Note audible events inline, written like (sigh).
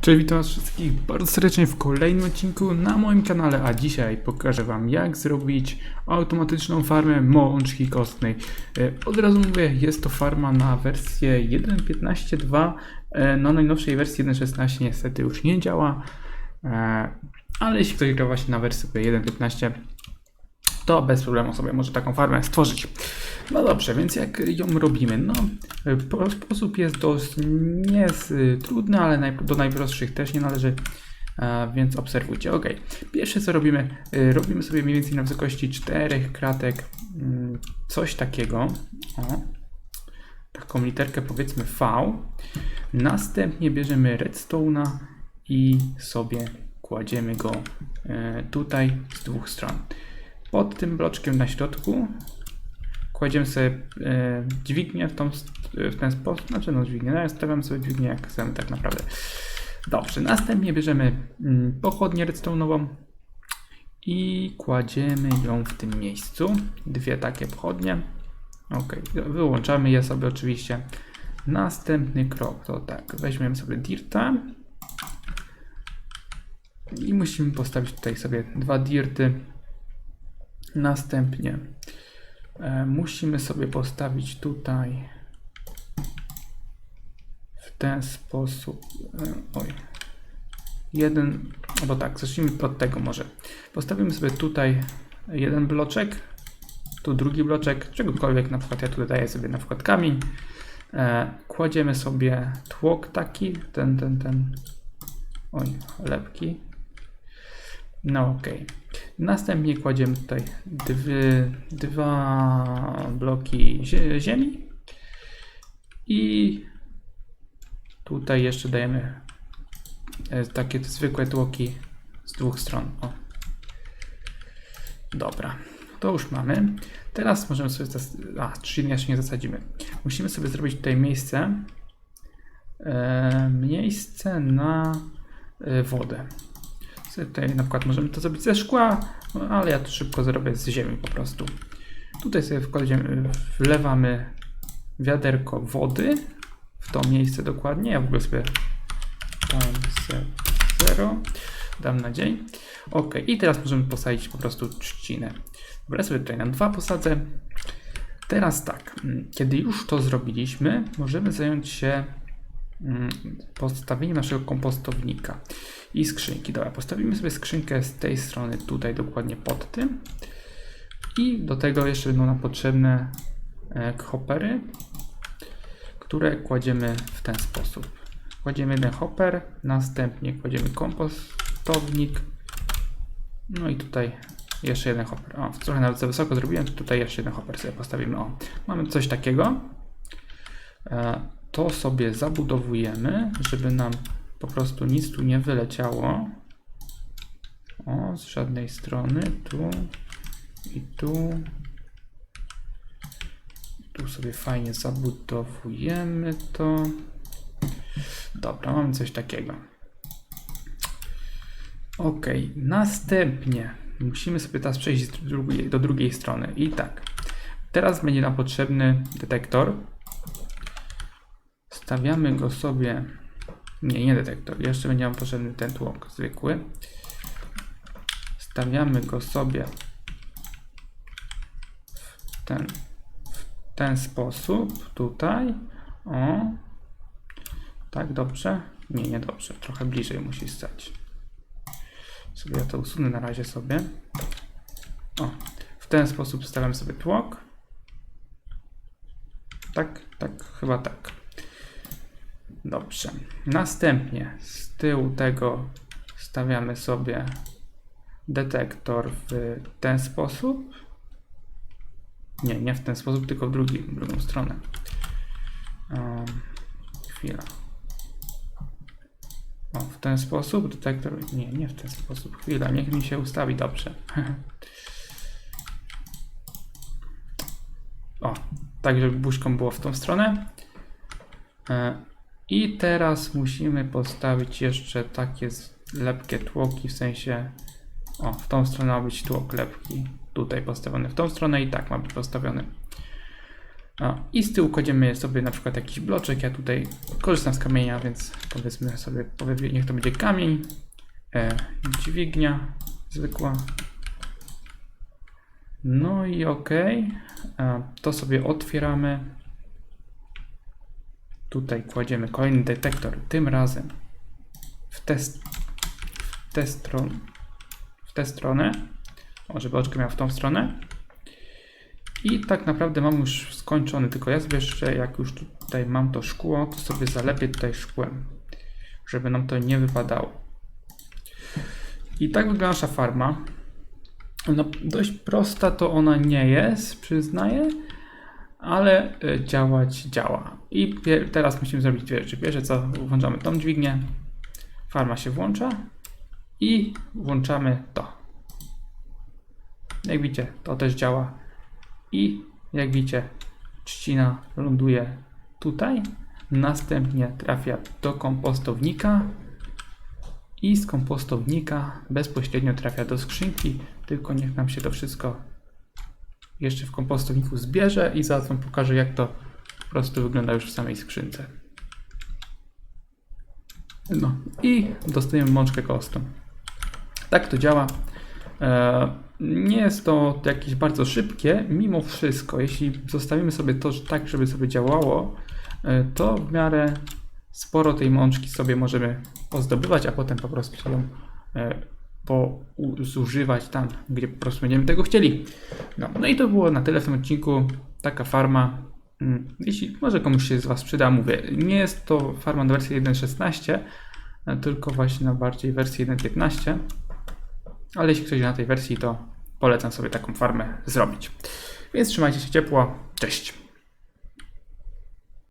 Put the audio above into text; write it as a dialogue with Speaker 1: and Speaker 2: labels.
Speaker 1: Cześć, witam was wszystkich bardzo serdecznie w kolejnym odcinku na moim kanale, a dzisiaj pokażę wam jak zrobić automatyczną farmę mączki kostnej. E, Od razu mówię, jest to farma na wersję 1.15.2, e, na najnowszej wersji 1.16 niestety już nie działa, e, ale jeśli ktoś gra właśnie na wersji 1.15 to bez problemu sobie może taką farmę stworzyć. No dobrze, więc jak ją robimy? No, po- sposób jest dość nie z, trudny, ale do najprostszych też nie należy, e, więc obserwujcie. Ok, pierwsze co robimy, y, robimy sobie mniej więcej na wysokości czterech kratek mm, coś takiego. O, taką literkę powiedzmy V. Następnie bierzemy redstone'a i sobie kładziemy go e, tutaj z dwóch stron. Pod tym bloczkiem na środku kładziemy sobie e, dźwignię w, tą, w ten sposób, znaczy no dźwignię, no ja stawiam sobie dźwignię jak chcemy tak naprawdę. Dobrze, następnie bierzemy mm, pochodnię redstone'ową i kładziemy ją w tym miejscu. Dwie takie pochodnie. Ok, wyłączamy je sobie oczywiście. Następny krok to tak, weźmiemy sobie dirta i musimy postawić tutaj sobie dwa dirty. Następnie e, musimy sobie postawić tutaj w ten sposób. E, oj. Jeden, albo tak, zacznijmy od tego może. Postawimy sobie tutaj jeden bloczek, tu drugi bloczek, czegokolwiek, na przykład ja tutaj daję sobie na przykład kamień. E, kładziemy sobie tłok taki, ten, ten, ten, oj, lepki. No okej. Następnie kładziemy tutaj dwa bloki zie- ziemi i tutaj jeszcze dajemy e, takie zwykłe tłoki z dwóch stron. O. Dobra, to już mamy. Teraz możemy sobie. A, czyli jeszcze nie zasadzimy. Musimy sobie zrobić tutaj miejsce. E, miejsce na e, wodę. Tutaj na przykład możemy to zrobić ze szkła, ale ja to szybko zrobię z ziemi po prostu. Tutaj sobie wkładziemy, wlewamy wiaderko wody w to miejsce dokładnie. Ja w ogóle sobie dam se 0, dam na dzień. Ok, i teraz możemy posadzić po prostu trzcinę. Dobra, sobie tutaj na dwa posadzę. Teraz tak, mm, kiedy już to zrobiliśmy, możemy zająć się mm, postawieniem naszego kompostownika i skrzynki. Dobra, postawimy sobie skrzynkę z tej strony, tutaj dokładnie pod tym. I do tego jeszcze będą nam potrzebne e, hoppery, które kładziemy w ten sposób. Kładziemy jeden hopper, następnie kładziemy kompostownik. No i tutaj jeszcze jeden hopper. O, trochę nawet za wysoko zrobiłem, tutaj jeszcze jeden hopper sobie postawimy. O, mamy coś takiego. E, To sobie zabudowujemy, żeby nam po prostu nic tu nie wyleciało. O, z żadnej strony. Tu i tu. Tu sobie fajnie zabudowujemy to. Dobra, mamy coś takiego. Ok, następnie musimy sobie teraz przejść do drugiej strony. I tak, teraz będzie nam potrzebny detektor. Stawiamy go sobie. Nie, nie detektor. Jeszcze będzie nam potrzebny ten tłok zwykły. Stawiamy go sobie w ten, w ten sposób. Tutaj. O. Tak, dobrze? Nie, nie dobrze. Trochę bliżej musi stać. Sobie ja to usunę na razie sobie. O. W ten sposób stawiam sobie tłok. Tak, tak, chyba tak. Dobrze. Następnie z tyłu tego stawiamy sobie detektor w ten sposób. Nie, nie w ten sposób, tylko w drugi, w drugą stronę. Um, chwila. O, w ten sposób detektor. Nie, nie w ten sposób. Chwila, niech mi się ustawi dobrze. (laughs) o, tak, żeby buźką było w tą stronę. E, I teraz musimy postawić jeszcze takie lepkie tłoki, w sensie. O, w tą stronę ma być tłok lepki. Tutaj postawiony w tą stronę i tak ma być postawiony. A, I z tyłu kładziemy sobie na przykład jakiś bloczek. Ja tutaj korzystam z kamienia, więc powiedzmy sobie, niech to będzie kamień. E, dźwignia zwykła. No i ok. To sobie otwieramy. Tutaj kładziemy kolejny detektor. Tym razem w tę stronę. W tę stronę. Żeby oczko miał w tą stronę. I tak naprawdę mam już skończony, tylko ja sobie jeszcze, jak już tutaj mam to szkło, to sobie zalepię tutaj szkłem, żeby nam to nie wypadało. I tak wygląda nasza farma. No, dość prosta to ona nie jest, przyznaję, ale y, działać działa. I teraz musimy zrobić dwie rzeczy. Pierwsze co, włączamy tą dźwignię, farma się włącza i włączamy to. Jak widzicie, to też działa. I jak widzicie, trzcina ląduje tutaj, następnie trafia do kompostownika i z kompostownika bezpośrednio trafia do skrzynki, tylko niech nam się to wszystko jeszcze w kompostowniku zbierze i zaraz wam pokażę jak to po prostu wygląda już w samej skrzynce. No i dostajemy mączkę kostą. Tak to działa. E, Nie jest to jakieś bardzo szybkie, mimo wszystko, jeśli zostawimy sobie to tak, żeby sobie działało, e, to w miarę sporo tej mączki sobie możemy pozdobywać, a potem po prostu ją e, zużywać tam, gdzie po prostu będziemy tego chcieli. No, no i to było na tyle w tym odcinku. Taka farma. mm, Jeśli może komuś się z Was przyda, mówię, nie jest to farma na wersję 1.16, e, tylko właśnie na bardziej wersji 1.15. Ale jeśli ktoś na tej wersji, to polecam sobie taką farmę zrobić. Więc trzymajcie się ciepło. Cześć.